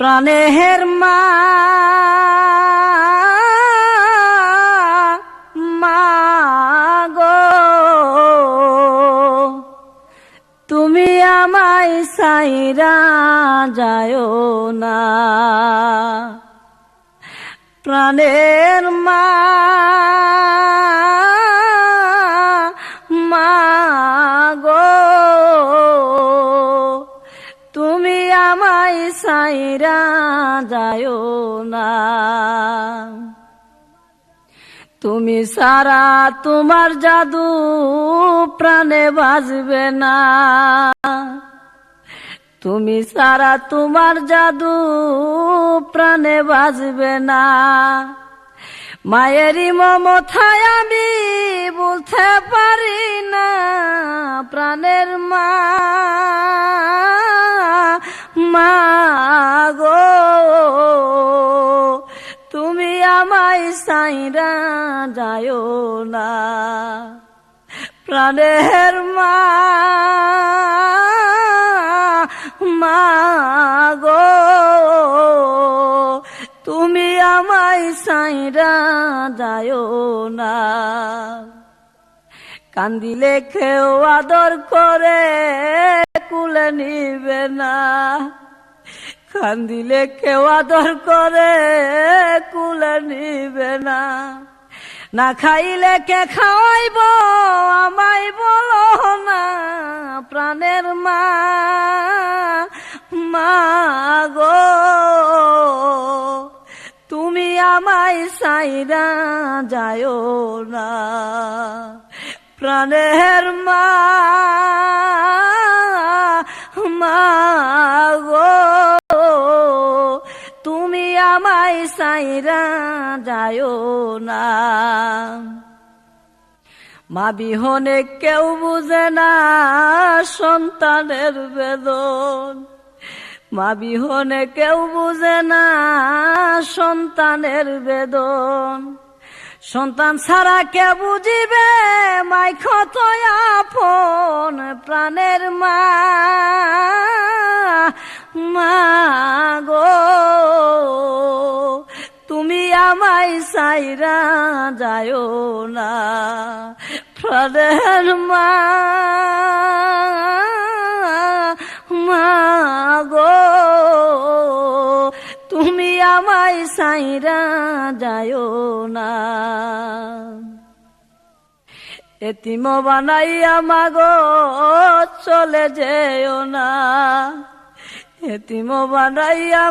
প্রাণের মা মা গো। তুমি আমায় সাইরা যায় না। প্রাণের মা মা তুমি আমায় সাইরা যায় না। তুমি সারা তোমার জাদু প্রাণে বাজবে না। তুমি সারা তোমার জাদু প্রাণে বাজবে না। মায়েরই মমতায় আমি বলতে পারি না প্রাণের মা। মা গো তুমি আমায় সাইরা যায় না। প্রাণের মা মা তুমি আমায় সাইরা যায় না। কান্দিলে কেউ আদর করে, কুলে নিবে না। কান্দিলে কেউ আদর করে, কুলে নিবে না। না খাইলে কে খাওয়াইব, আমায় বলো না, প্রাণের মা মা গো। তুমি আমায় সাইরা যায় না, প্রাণের মা মা। আমায় সাইরা যায় না। মা বিহনে কেউ বুঝে না সন্তানের বেদন। মা বিহনে কেউ বুঝে না সন্তানের বেদন। সন্তান ছাড়া কে বুঝিবে? মাই ক্ষত আপন প্রাণের মা। আমায় সাইরা যায় না। প্রাণের মা মা গো, তুমি আমায় সাইরা যায় না। এতিম বানাইয়া মাগো, চলে যেও না। এতিম বানাইয়া